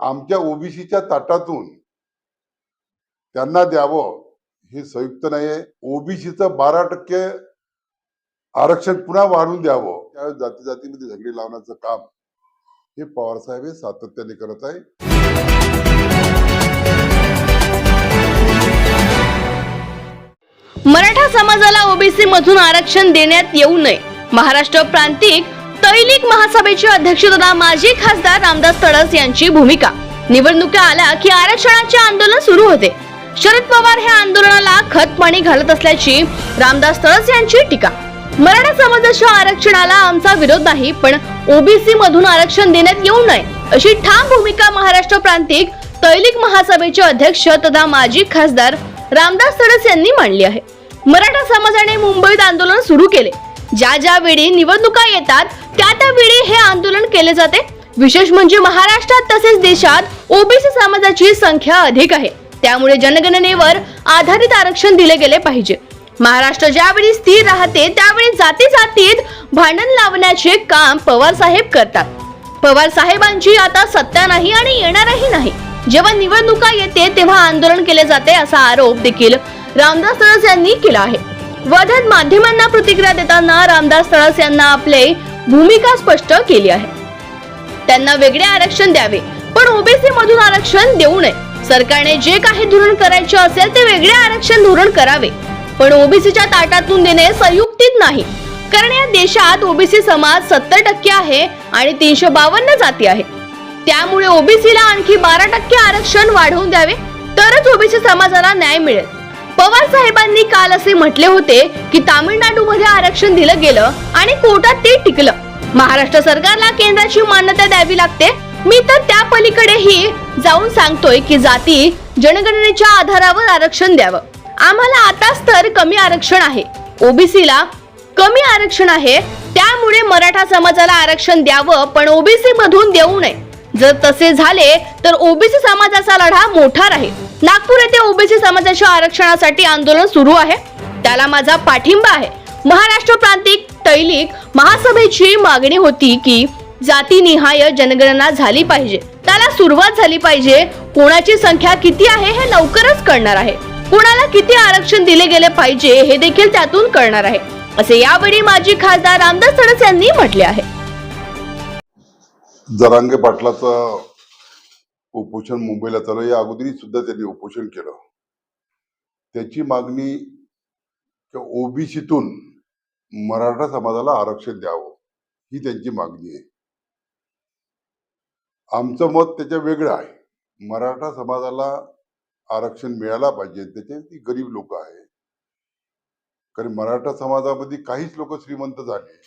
आमच्या ओबीसीच्या ताटातून त्यांना द्यावं हे संयुक्त नाहीये. ओबीसीचं बारा टक्के आरक्षण पुन्हा वाढून द्यावं. त्यावेळेस जाती जातीमध्ये झगडे लावण्याचं काम हे पवार साहेब हे सातत्याने करत आहे मराठा समाजाला ओबीसी मधून आरक्षण देण्यात येऊ नये. महाराष्ट्र प्रांतिक तैलिक महासभेचे अध्यक्षता माजी खासदार रामदास तडस यांची भूमिका. निवडणुका आल्या की आरक्षणाचे आंदोलन सुरू होते. शरद पवार हे आंदोलनाला खतपाणी घालत असल्याची रामदास तळस यांची टीका. मराठा समाजाच्या आरक्षणाला आमचा विरोध नाही पण ओबीसी मधून आरक्षण देण्यात येऊ नये अशी ठाम भूमिका महाराष्ट्र प्रांतिक तैलिक महासभेचे अध्यक्ष तथा माजी खासदार रामदास तडस यांनी मांडली आहे. मराठा समाजाने मुंबईत आंदोलन सुरू केले. ज्या ज्या वेळी निवडणुका येतात त्या त्या वेळी हे आंदोलन केले जाते. विशेष म्हणजे महाराष्ट्रात तसेच देशात ओबीसी समाजाची संख्या अधिक आहे. त्यामुळे जनगणनेवर आधारित आरक्षण दिले गेले पाहिजे. महाराष्ट्र ज्यावेळी स्थिर राहते त्यावेळी जाती जातीत भांडण लावण्याचे काम पवार साहेब करतात. पवार साहेबांची आता सत्ता नाही आणि येणारही नाही. जेव्हा निवडणुका येते तेव्हा आंदोलन केले जाते असा आरोप देखील रामदास तळस यांनी केला आहे. वर्ध्यात माध्यमांना प्रतिक्रिया देताना रामदास तळस यांना आपले भूमिका स्पष्ट केली आहे. त्यांना वेगळे आरक्षण द्यावे पण ओबीसी मधून आरक्षण देऊ नये. सरकारने जे काही धोरण करायचे असेल ते वेगळे आरक्षण धोरण करावे पण ओबीसीच्या ताटातून देणे संयुक्तित नाही. कारण या देशात ओबीसी समाज सत्तर टक्के आहे आणि तीनशे बावन्न जाती आहे. त्यामुळे ओबीसीला आणखी बारा टक्के आरक्षण वाढवून द्यावे तरच ओबीसी समाजाला न्याय मिळेल. पवार साहेबांनी काल असे म्हटले होते की तामिळनाडूमध्ये आरक्षण दिलं गेलं आणि कोर्टात ते टिकलं. महाराष्ट्र सरकारला केंद्राची मान्यता द्यावी लागते. मी तर त्या पलीकडेही जाऊन सांगतोय की जाती जनगणनेच्या आधारावर आरक्षण द्यावं. आम्हाला आताच तर कमी आरक्षण आहे. ओबीसीला कमी आरक्षण आहे. त्यामुळे मराठा समाजाला आरक्षण द्यावं पण ओबीसी मधून देऊ नये. जर तसे झाले तर ओबीसी समाजाचा लढा मोठा राहील. नागपूर येथे ओबीसी समाजाच्या आरक्षणासाठी आंदोलन सुरू आहे. त्याला माझा पाठिंबा आहे. महाराष्ट्र प्रांतिक तैलिक महासभेची मागणी होती की जातीनिहाय जनगणना झाली पाहिजे. त्याला सुरुवात झाली पाहिजे. कोणाची संख्या किती आहे हे लवकरच कळणार आहे. कोणाला किती आरक्षण दिले गेले पाहिजे हे देखील त्यातून कळणार आहे. असे यावेळी माजी खासदार रामदास तडस यांनी म्हटले आहे. जरांगे पाटलाचा उपोषण मुंबईला चालू या अगोदरी सुद्धा त्यांनी उपोषण केलं. त्याची मागणी ओबीसीतून मराठा समाजाला आरक्षण द्यावं ही त्यांची मागणी आहे. आमचं मत त्याच्या वेगळं आहे. मराठा समाजाला आरक्षण मिळायला पाहिजे. त्याचे ती गरीब लोक आहे कारण मराठा समाजामध्ये काहीच लोक श्रीमंत झाले.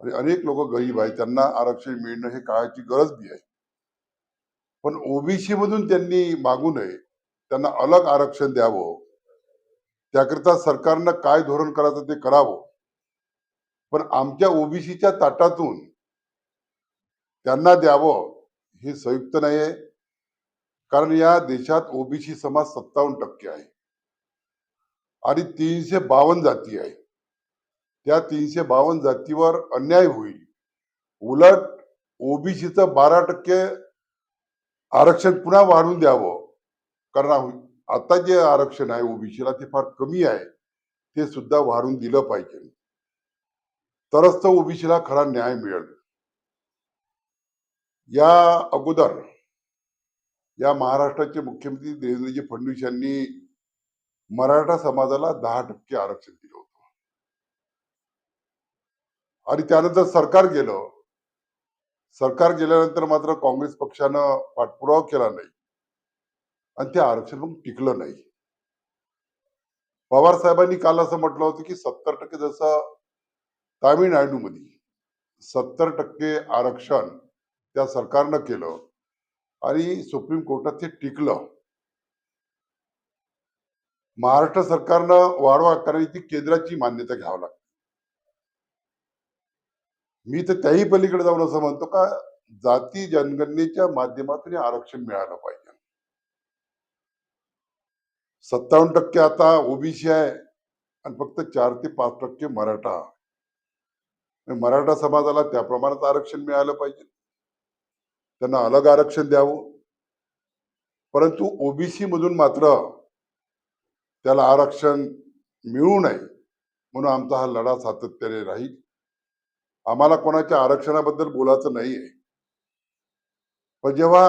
आणि अनेक लोक गरीब आहेत. त्यांना आरक्षण मिळणं हे काळाची गरज बी आहे. पण ओबीसी मधून त्यांनी मागू नये त्यांना अलग आरक्षण द्यावं त्याकरिता सरकारनं काय धोरण करायचं ते करावं. पण आमच्या ओबीसीच्या ताटातून त्यांना द्यावं हे संयुक्त नाहीये कारण या देशात ओबीसी समाज सत्तावन्न टक्के आहे. आणि तीनशे बावन्न जाती आहे. त्या तीनशे बावन्न जातीवर अन्याय होईल. उलट ओबीसीचं बारा टक्के आरक्षण पुन्हा वाढून द्यावं. कारण आता जे आरक्षण आहे ओबीसीला ते फार कमी आहे. ते सुद्धा वाढून दिलं पाहिजे. तरच तर ओबीसीला खरा न्याय मिळेल. या अगोदर या महाराष्ट्राचे मुख्यमंत्री देवेंद्रजी फडणवीस यांनी मराठा समाजाला दहा टक्के आरक्षण दिलं होतं. आणि त्यानंतर सरकार गेलं सरकार गेल्यानंतर मात्र काँग्रेस पक्षानं पाठपुरावा केला नाही. आणि ते आरक्षण मग टिकलं नाही. पवार साहेबांनी काल असं म्हटलं होतं की सत्तर टक्के जसं तामिळनाडूमध्ये सत्तर टक्के आरक्षण त्या सरकारनं केलं आणि सुप्रीम कोर्टात ते टिकलं. महाराष्ट्र सरकारनं वाढवा कारण ती केंद्राची मान्यता घ्यावी लागते. मी तर त्याही पलीकडे जाऊन असं म्हणतो का जाती जनगणनेच्या माध्यमातून आरक्षण मिळालं पाहिजे. सत्तावन्न टक्के आता ओबीसी आहे आणि फक्त चार ते पाच टक्के मराठा. मराठा समाजाला त्या प्रमाणात आरक्षण मिळालं पाहिजे. त्यांना अलग आरक्षण द्यावं. परंतु ओबीसी मधून मात्र त्याला आरक्षण मिळू नये म्हणून आमचा हा लढा सातत्याने राहील. आम्हाला कोणाच्या आरक्षणाबद्दल बोलायचं नाहीये. पण जेव्हा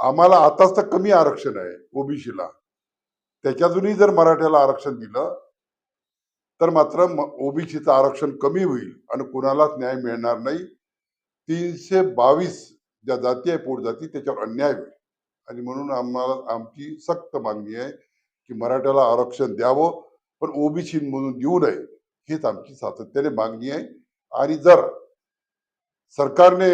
आम्हाला आताच तर कमी आरक्षण आहे ओबीसीला त्याच्यातूनही जर मराठ्याला आरक्षण दिलं तर मात्र ओबीसीचं आरक्षण कमी होईल आणि कुणालाच न्याय मिळणार नाही. तीनशे बावीस ज्या जाती आहे पोट जाती त्याच्यावर अन्याय होईल. आणि म्हणून आम्हाला आमची सक्त मागणी आहे की मराठ्याला आरक्षण द्यावं पण ओबीसी म्हणून देऊ नये हीच आमची सातत्याने मागणी आहे. आणि जर सरकारने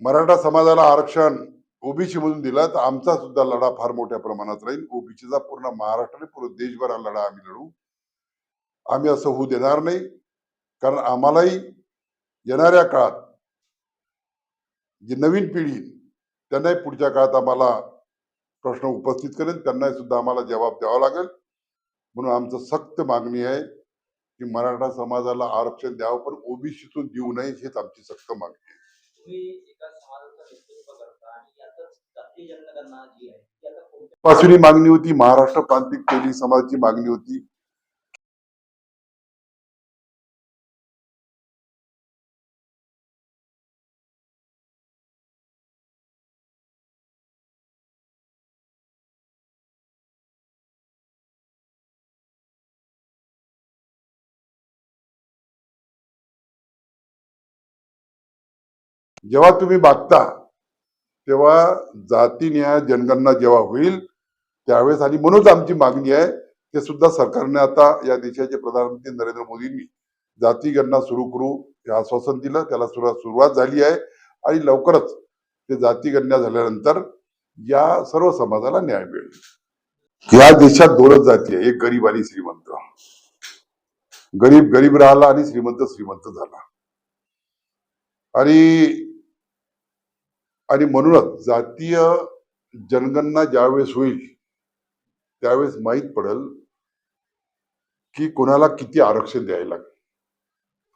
मराठा समाजाला आरक्षण ओबीसी मधून दिलं तर आमचा सुद्धा लढा फार मोठ्या प्रमाणात राहील. ओबीसीचा पूर्ण महाराष्ट्र आणि पूर्ण देशभर हा लढा आम्ही लढू. आम्ही असं होऊ देणार नाही. कारण आम्हालाही येणाऱ्या काळात जी नवीन पिढी त्यांनाही पुढच्या काळात आम्हाला प्रश्न उपस्थित करेल. त्यांनाही सुद्धा आम्हाला जबाब द्यावा लागेल. म्हणून आमचं सक्त मागणी आहे की मराठा समाजाला आरक्षण द्यावं पण ओबीसीतून देऊ नये हीच आमची सक्त मागणी आहे. ही मागणी होती महाराष्ट्र प्रांतिक तेली समाजाची मागणी होती. जेव्हा तुम्ही बघता तेव्हा जातीनिहाय जनगणना जेव्हा होईल त्यावेळेस आणि म्हणूनच आमची मागणी आहे ते सुद्धा सरकारने आता या देशाचे प्रधानमंत्री नरेंद्र मोदींनी जाती गणना सुरू करू हे आश्वासन दिलं त्याला सुरुवात सुरुवात झाली आहे आणि लवकरच ते जाती गणना झाल्यानंतर या सर्व समाजाला न्याय मिळेल. या देशात दोनच जाती आहे एक गरीब आणि श्रीमंत. गरीब गरीब राहिला आणि श्रीमंत श्रीमंत झाला. आणि आणि म्हणूनच जातीय जनगणना ज्यावेळेस होईल त्यावेळेस माहीत पडेल की कोणाला किती आरक्षण द्यायला लागेल.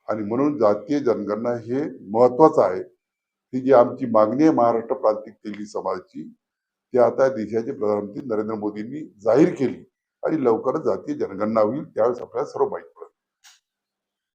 आणि म्हणून जातीय जनगणना हे महत्वाचं आहे. ती जी आमची मागणी आहे महाराष्ट्र प्रांतिक तेली समाजाची ती आता देशाचे प्रधानमंत्री नरेंद्र मोदींनी जाहीर केली. आणि लवकरच जातीय जनगणना होईल त्यावेळेस आपल्याला सर्व माहीत पडेल.